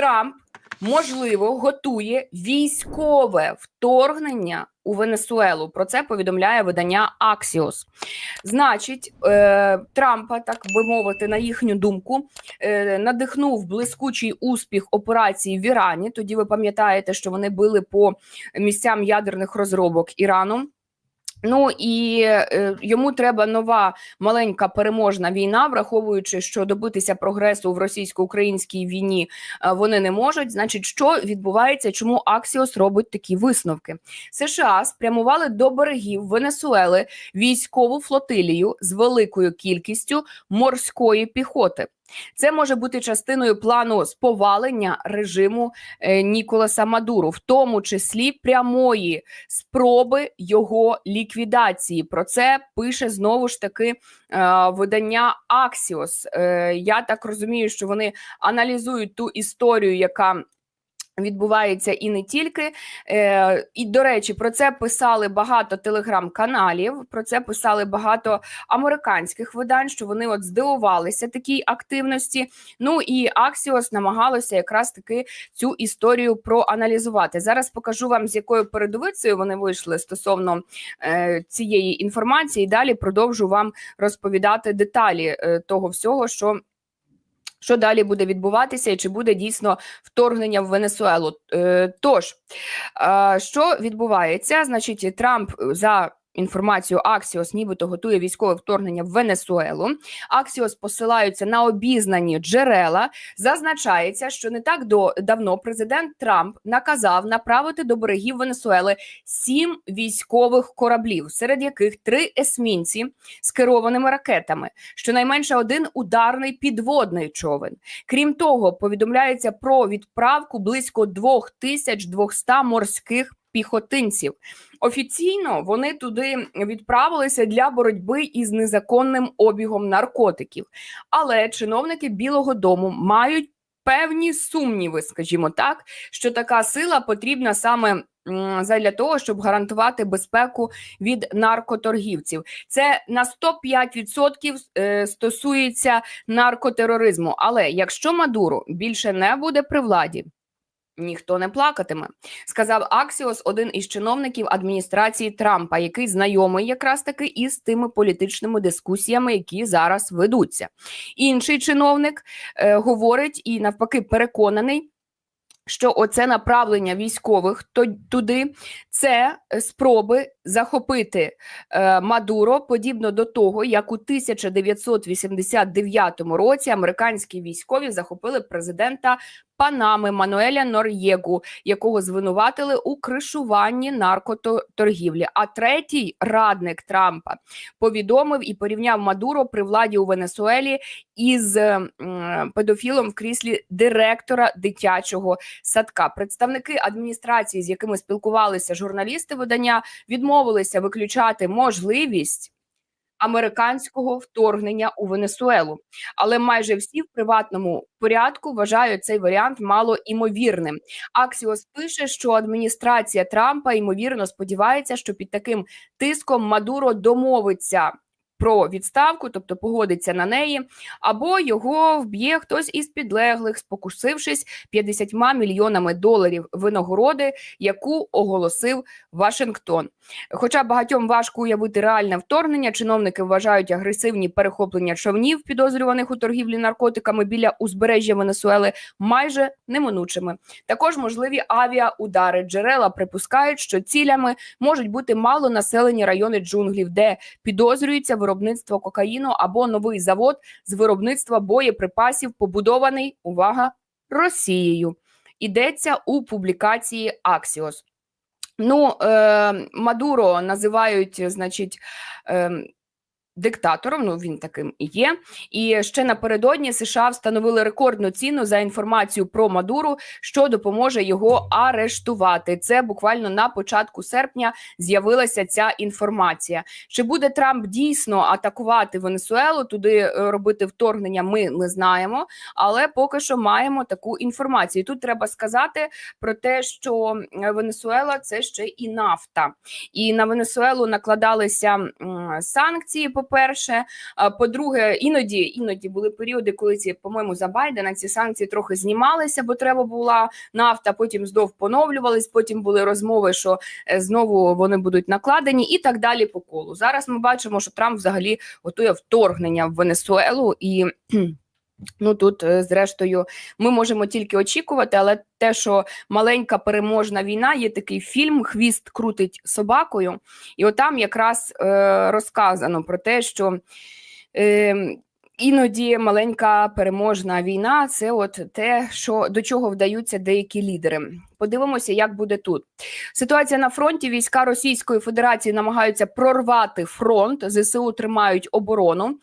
Трамп можливо готує військове вторгнення у Венесуелу. Про це повідомляє видання Axios. Значить, е, Трампа, так би мовити, на їхню думку, е, надихнув блискучий успіх операції в Ірані. Тоді ви пам'ятаєте, що вони били по місцям ядерних розробок Ірану. Ну і е, йому треба нова маленька переможна війна, враховуючи, що добитися прогресу в російсько-українській війні е, вони не можуть. Значить, що відбувається? Чому Аксіос робить такі висновки? США спрямували до берегів Венесуели військову флотилію з великою кількістю морської піхоти. Це може бути частиною плану сповалення режиму е, Ніколаса Мадуру, в тому числі прямої спроби його ліквідації. Про це пише знову ж таки е, видання Axios. Е, я так розумію, що вони аналізують ту історію, яка Відбувається і не тільки. Е, І, до речі, про це писали багато телеграм-каналів, про це писали багато американських видань, що вони от здивувалися такій активності. Ну і Аксіос намагалося якраз таки цю історію проаналізувати. Зараз покажу вам, з якою передовицею вони вийшли стосовно е, цієї інформації. Далі продовжу вам розповідати деталі е, того всього, що. Що далі буде відбуватися, і чи буде дійсно вторгнення в Венесуелу? Е, Тож, е, що відбувається? Значить, Трамп за інформацію Аксіос, нібито готує військове вторгнення в Венесуелу. Аксіос посилаються на обізнані джерела. Зазначається, що не так до давно президент Трамп наказав направити до берегів Венесуели сім військових кораблів, серед яких три есмінці з керованими ракетами, щонайменше один ударний підводний човен. Крім того, повідомляється про відправку близько 2200 морських піхотинців. Офіційно вони туди відправилися для боротьби із незаконним обігом наркотиків. Але чиновники Білого Дому мають певні сумніви, скажімо так, що така сила потрібна саме. Задля того, щоб гарантувати безпеку від наркоторгівців, це на 105% е, стосується наркотероризму. Але якщо Мадуро більше не буде при владі, Ніхто не плакатиме, сказав Аксіос, один із чиновників адміністрації Трампа, який знайомий якраз таки із тими політичними дискусіями, які зараз ведуться. Інший чиновник е, говорить і навпаки переконаний. Що оце направлення військових туди це спроби захопити е, Мадуро подібно до того, як у 1989 році американські військові захопили президента Панами Мануеля Нор'єгу, якого звинуватили у кришуванні наркоторгівлі. А третій радник Трампа повідомив і порівняв Мадуро при владі у Венесуелі із педофілом в кріслі директора дитячого садка. Представники адміністрації, з якими спілкувалися журналісти видання, відмовилися виключати можливість американського вторгнення у Венесуелу, але майже всі в приватному порядку вважають цей варіант мало імовірним. Аксіос пише, що адміністрація Трампа ймовірно сподівається, що під таким тиском Мадуро домовиться про відставку, тобто погодиться на неї, або його вб'є хтось із підлеглих, спокусившись 50 мільйонами доларів винагороди, яку оголосив Вашингтон. Хоча багатьом важко уявити реальне вторгнення, чиновники вважають агресивні перехоплення човнів, підозрюваних у торгівлі наркотиками біля узбережжя Венесуели, майже неминучими. Також можливі авіаудари. Джерела припускають, що цілями можуть бути малонаселені райони джунглів, де підозрюється виробництво кокаїну або новий завод з виробництва боєприпасів, побудований увага Росією. Йдеться у публікації Аксіос. Ну, е, Мадуро називають, значить, е, диктатором. Ну він таким і є. І ще напередодні США встановили рекордну ціну за інформацію про Мадуру, що допоможе його арештувати. Це буквально на початку серпня з'явилася ця інформація. Чи буде Трамп дійсно атакувати Венесуелу? Туди е, робити вторгнення? Ми не знаємо, але поки що маємо таку інформацію. Тут треба сказати про те, що Венесуела це ще і нафта, і на Венесуелу накладалися санкції По-перше, по-друге, іноді іноді були періоди, коли ці, по-моєму, за Байдена ці санкції трохи знімалися, бо треба була нафта. Потім знов поновлювались. Потім були розмови, що е, знову вони будуть накладені, і так далі по колу. Зараз ми бачимо, що Трамп взагалі готує вторгнення в Венесуелу і. Ну тут, е, зрештою, ми можемо тільки очікувати, але те, що маленька переможна війна, є такий фільм Хвіст крутить собакою, і отам якраз е, розказано про те, що е, іноді маленька переможна війна це от те, що до чого вдаються деякі лідери. Подивимося, як буде тут. Ситуація на фронті. Війська Російської Федерації намагаються прорвати фронт. ЗСУ тримають оборону.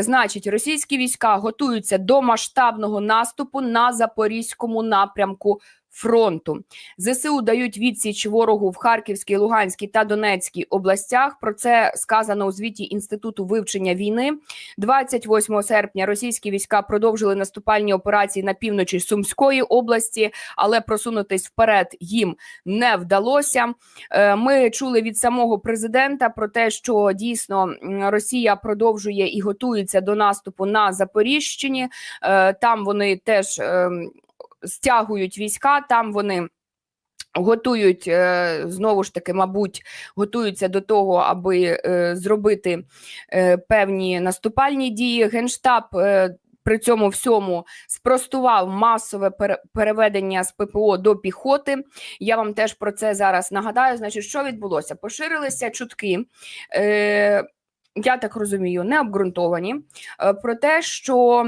Значить, російські війська готуються до масштабного наступу на запорізькому напрямку. Фронту ЗСУ дають відсіч ворогу в Харківській, Луганській та Донецькій областях. Про це сказано у звіті інституту вивчення війни. 28 серпня російські війська продовжили наступальні операції на півночі Сумської області, але просунутись вперед їм не вдалося. Е, Ми чули від самого президента про те, що дійсно Росія продовжує і готується до наступу на Запоріжчині. Е, Там вони теж ем, стягують війська, там вони. Готують е, знову ж таки, мабуть, готуються до того, аби е, зробити е, певні наступальні дії. Генштаб при цьому всьому спростував масове переведення з ППО до піхоти. Я вам теж про це зараз нагадаю. Значить, що відбулося? Поширилися чутки. Я так розумію, не обґрунтовані про те, що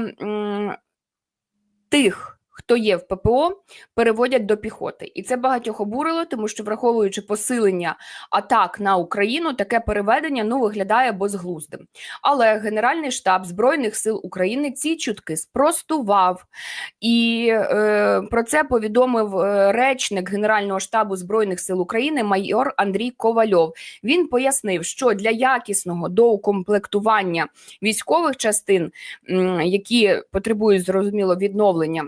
тих, хто є в ППО, переводять до піхоти, і це багатьох обурило, тому що враховуючи посилення атак на Україну, таке переведення ну виглядає безглуздим. Але Генеральний штаб збройних сил України ці чутки спростував, і е, про це повідомив е, речник Генерального штабу збройних сил України майор Андрій Ковальов. Він пояснив, що для якісного доукомплектування військових частин, які потребують зрозуміло відновлення.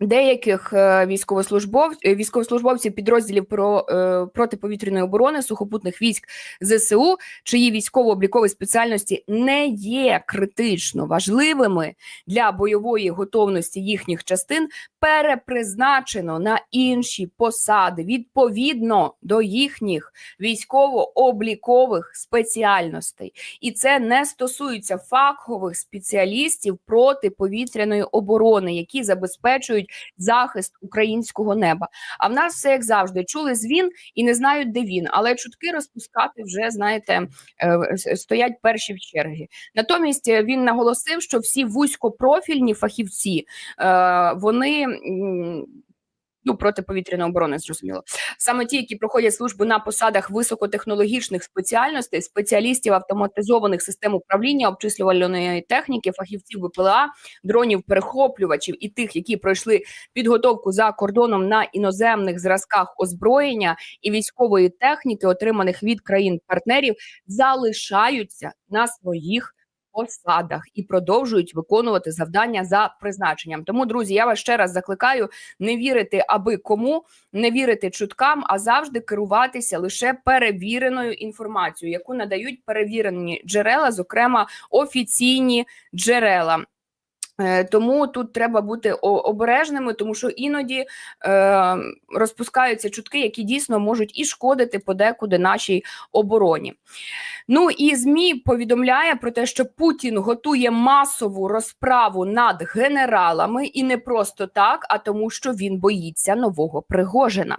Деяких е, військовослужбов... е, військовослужбовців підрозділів про е, протиповітряної оборони сухопутних військ ЗСУ, чиї військово-облікові спеціальності не є критично важливими для бойової готовності їхніх частин, перепризначено на інші посади відповідно до їхніх військово-облікових спеціальностей. І це не стосується фахових спеціалістів протиповітряної оборони, які забезпечують захист українського неба. А в нас все як завжди чули звін і не знають, де він, але чутки розпускати вже знаєте е, стоять перші в чергі. Натомість е, він наголосив, що всі вузькопрофільні фахівці е, вони. Ну, протиповітряної оборони, зрозуміло. Саме ті, які проходять службу на посадах високотехнологічних спеціальностей, спеціалістів автоматизованих систем управління, обчислювальної техніки, фахівців БПЛА, дронів, перехоплювачів і тих, які пройшли підготовку за кордоном на іноземних зразках озброєння і військової техніки, отриманих від країн-партнерів, залишаються на своїх посадах і продовжують виконувати завдання за призначенням. Тому, друзі, я вас ще раз закликаю не вірити аби кому, не вірити чуткам, а завжди керуватися лише перевіреною інформацією, яку надають перевірені джерела, зокрема офіційні джерела. Е, Тому тут треба бути обережними, тому що іноді е, розпускаються чутки, які дійсно можуть і шкодити подекуди нашій обороні. Ну і ЗМІ повідомляє про те, що Путін готує масову розправу над генералами, і не просто так, а тому, що він боїться нового Пригожина.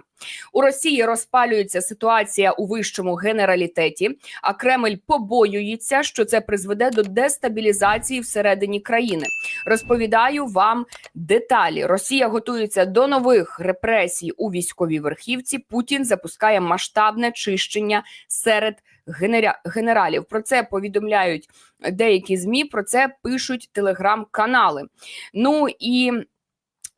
У Росії розпалюється ситуація у вищому генералітеті, а Кремль побоюється, що це призведе до дестабілізації всередині країни. Розповідаю вам деталі. Росія готується до нових репресій у військовій верхівці. Путін запускає масштабне чищення серед генералів. Про це повідомляють деякі змі. Про це пишуть телеграм-канали. Ну і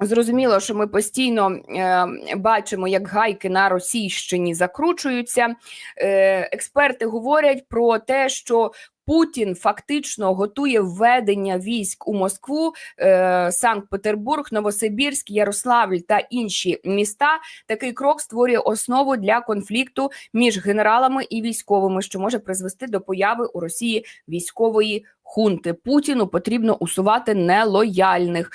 Зрозуміло, що ми постійно е, бачимо, як гайки на Російщині закручуються. Е, експерти говорять про те, що Путін фактично готує введення військ у Москву, е, Санкт-Петербург, Новосибірськ, Ярославль та інші міста. Такий крок створює основу для конфлікту між генералами і військовими, що може призвести до появи у Росії військової. Хунти Путіну потрібно усувати нелояльних.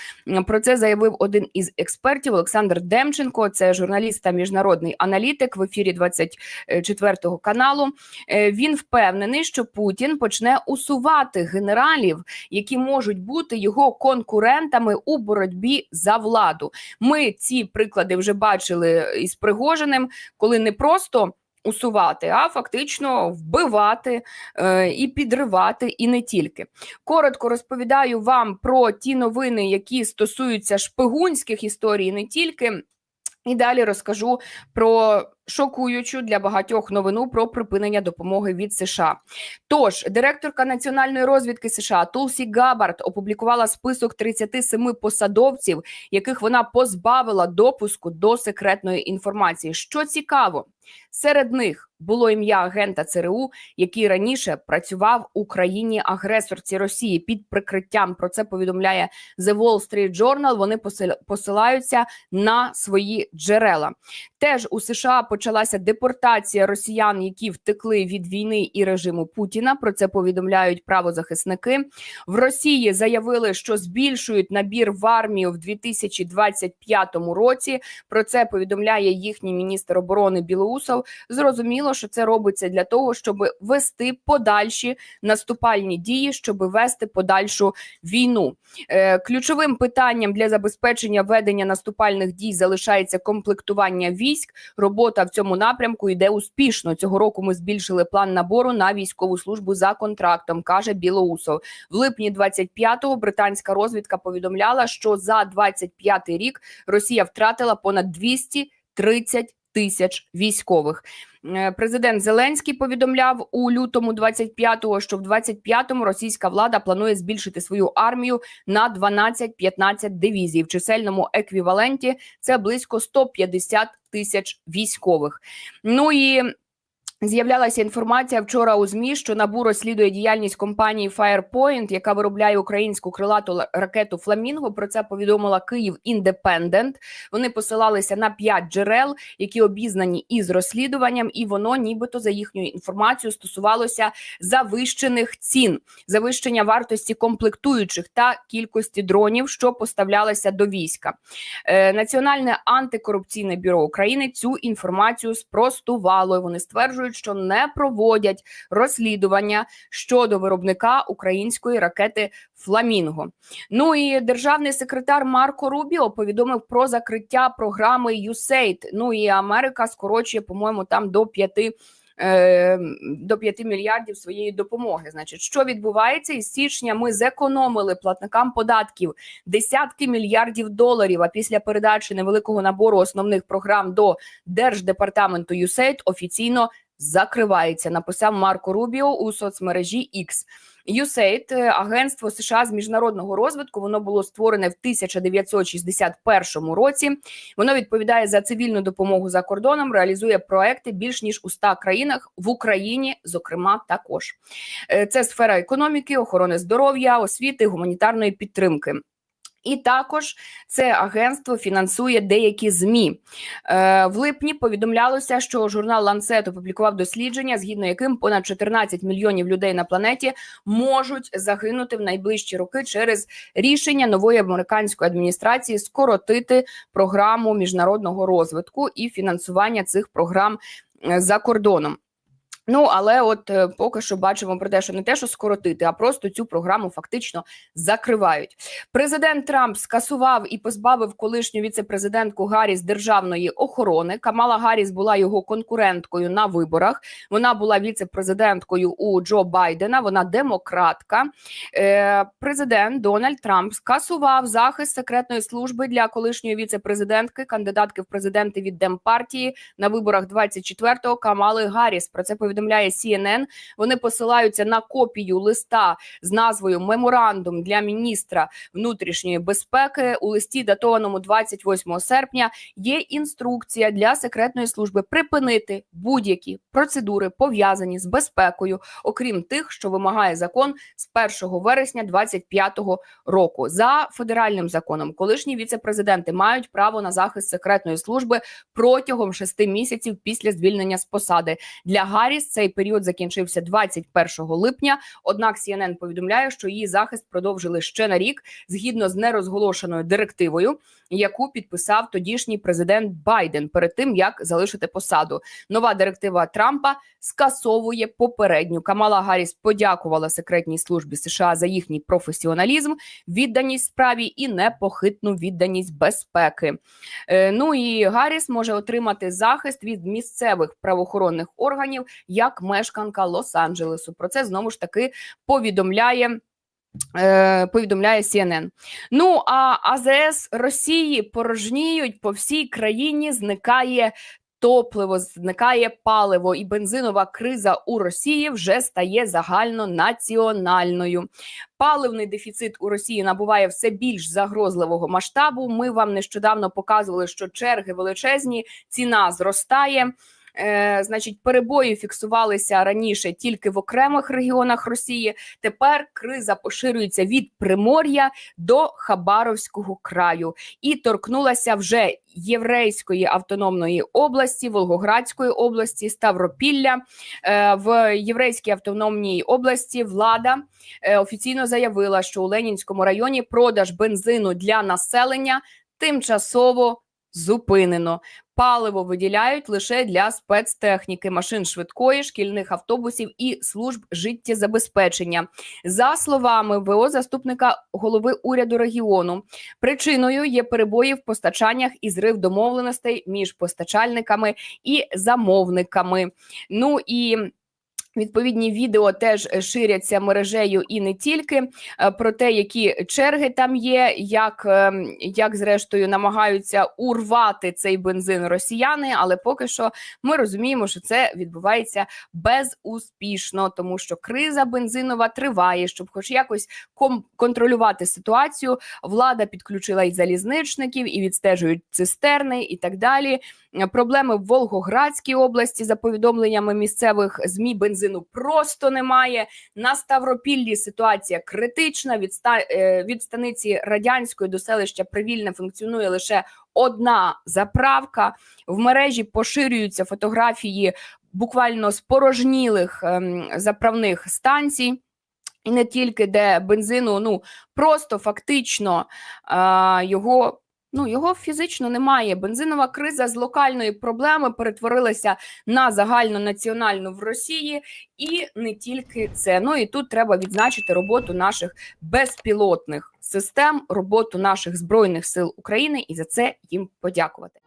Про це заявив один із експертів Олександр Демченко. Це журналіст та міжнародний аналітик в ефірі 24 каналу. Е, Він впевнений, що Путін почне усувати генералів, які можуть бути його конкурентами у боротьбі за владу. Ми ці приклади вже бачили із Пригожиним, коли не просто. Усувати, а фактично вбивати е, і підривати, і не тільки. Коротко розповідаю вам про ті новини, які стосуються шпигунських історій, не тільки. І далі розкажу про шокуючу для багатьох новину про припинення допомоги від США. Тож, директорка національної розвідки США Тулсі Габард опублікувала список 37 посадовців, яких вона позбавила допуску до секретної інформації. Що цікаво, серед них було ім'я агента ЦРУ, який раніше працював у країні агресорці Росії під прикриттям. Про це повідомляє The Wall Street Journal. Вони посил- посилаються на свої джерела. Теж у США почалася депортація росіян, які втекли від війни і режиму Путіна. Про це повідомляють правозахисники. В Росії заявили, що збільшують набір в армію в 2025 році. Про це повідомляє їхній міністр оборони Білоусов. Зрозуміло, що це робиться для того, щоб вести подальші наступальні дії, щоб вести подальшу війну. Е, Ключовим питанням для забезпечення ведення наступальних дій залишається комплектування військ. Робота в цьому напрямку йде успішно. Цього року ми збільшили план набору на військову службу за контрактом, каже Білоусов. В липні 25-го британська розвідка повідомляла, що за 25-й рік Росія втратила понад 230 тисяч військових. Е, Президент Зеленський повідомляв у лютому 25-го, що в 25-му російська влада планує збільшити свою армію на 12-15 дивізій. В чисельному еквіваленті це близько 150 тисяч військових. Ну і З'являлася інформація вчора у змі, що набу розслідує діяльність компанії Firepoint, яка виробляє українську крилату ракету Фламінго. Про це повідомила Київ Індепендент. Вони посилалися на п'ять джерел, які обізнані із розслідуванням, і воно, нібито за їхньою інформацією, стосувалося завищених цін, завищення вартості комплектуючих та кількості дронів, що поставлялися до війська. Е, Національне антикорупційне бюро України цю інформацію спростувало. Вони стверджують, що не проводять розслідування щодо виробника української ракети Фламінго. Ну і державний секретар Марко Рубіо повідомив про закриття програми USAID. Ну і Америка скорочує, по-моєму, там до п'яти. е, До 5 мільярдів своєї допомоги. Значить, що відбувається із січня? Ми зекономили платникам податків десятки мільярдів доларів. А після передачі невеликого набору основних програм до держдепартаменту USAID офіційно закривається. Написав Марко Рубіо у соцмережі X. USAID – е, агентство США з міжнародного розвитку. Воно було створене в 1961 році. Воно відповідає за цивільну допомогу за кордоном, реалізує проекти більш ніж у 100 країнах в Україні, зокрема, також Е, це сфера економіки, охорони здоров'я, освіти, гуманітарної підтримки. І також це агентство фінансує деякі змі. Е, в липні повідомлялося, що журнал Lancet опублікував дослідження, згідно яким понад 14 мільйонів людей на планеті можуть загинути в найближчі роки через рішення нової американської адміністрації скоротити програму міжнародного розвитку і фінансування цих програм е, за кордоном. Ну але от е, поки що бачимо про те, що не те, що скоротити, а просто цю програму фактично закривають. Президент Трамп скасував і позбавив колишню віце-президентку Гарріс державної охорони. Камала Гарріс була його конкуренткою на виборах. Вона була віце-президенткою у Джо Байдена. Вона демократка. Е, президент Дональд Трамп скасував захист секретної служби для колишньої віце-президентки, кандидатки в президенти від Демпартії на виборах 24-го Камали Гарріс. Про це повідомляє повідомляє CNN, вони посилаються на копію листа з назвою Меморандум для міністра внутрішньої безпеки. У листі, датованому 28 серпня, є інструкція для секретної служби припинити будь-які процедури пов'язані з безпекою, окрім тих, що вимагає закон з 1 вересня 2025 року. За федеральним законом, колишні віцепрезиденти мають право на захист секретної служби протягом шести місяців після звільнення з посади. Для Гарріс цей період закінчився 21 липня. Однак CNN повідомляє, що її захист продовжили ще на рік згідно з нерозголошеною директивою, яку підписав тодішній президент Байден перед тим як залишити посаду. Нова директива Трампа скасовує попередню. Камала Гарріс подякувала секретній службі США за їхній професіоналізм, відданість справі і непохитну відданість безпеки. Е, ну і Гарріс може отримати захист від місцевих правоохоронних органів як мешканка Лос-Анджелесу. Про це знову ж таки повідомляє. е, Повідомляє CNN. Ну а АЗС Росії порожніють по всій країні. Зникає топливо, зникає паливо, і бензинова криза у Росії вже стає загальнонаціональною. Паливний дефіцит у Росії набуває все більш загрозливого масштабу. Ми вам нещодавно показували, що черги величезні, ціна зростає. Е, значить, перебої фіксувалися раніше тільки в окремих регіонах Росії. Тепер криза поширюється від Примор'я до Хабаровського краю і торкнулася вже Єврейської автономної області, Волгоградської області, Ставропілля. Е, в Єврейській автономній області влада е, офіційно заявила, що у Ленінському районі продаж бензину для населення тимчасово зупинено. Паливо виділяють лише для спецтехніки, машин швидкої, шкільних автобусів і служб життєзабезпечення. За словами ВО заступника голови уряду регіону, причиною є перебої в постачаннях і зрив домовленостей між постачальниками і замовниками. Ну і Відповідні відео теж е, ширяться мережею і не тільки е, про те, які черги там є, як, е, як зрештою намагаються урвати цей бензин росіяни. Але поки що ми розуміємо, що це відбувається безуспішно, тому що криза бензинова триває. Щоб, хоч якось контролювати ситуацію, влада підключила і залізничників, і відстежують цистерни, і так далі. Проблеми в Волгоградській області за повідомленнями місцевих змі бензину просто немає. На Ставропіллі ситуація критична. Від ста е, від станиці радянської до селища Привільне функціонує лише одна заправка. В мережі поширюються фотографії буквально спорожнілих ем, заправних станцій. І не тільки де бензину, ну просто фактично а, його Ну, його фізично немає. Бензинова криза з локальної проблеми перетворилася на загальнонаціональну в Росії, і не тільки це. Ну і тут треба відзначити роботу наших безпілотних систем, роботу наших збройних сил України, і за це їм подякувати.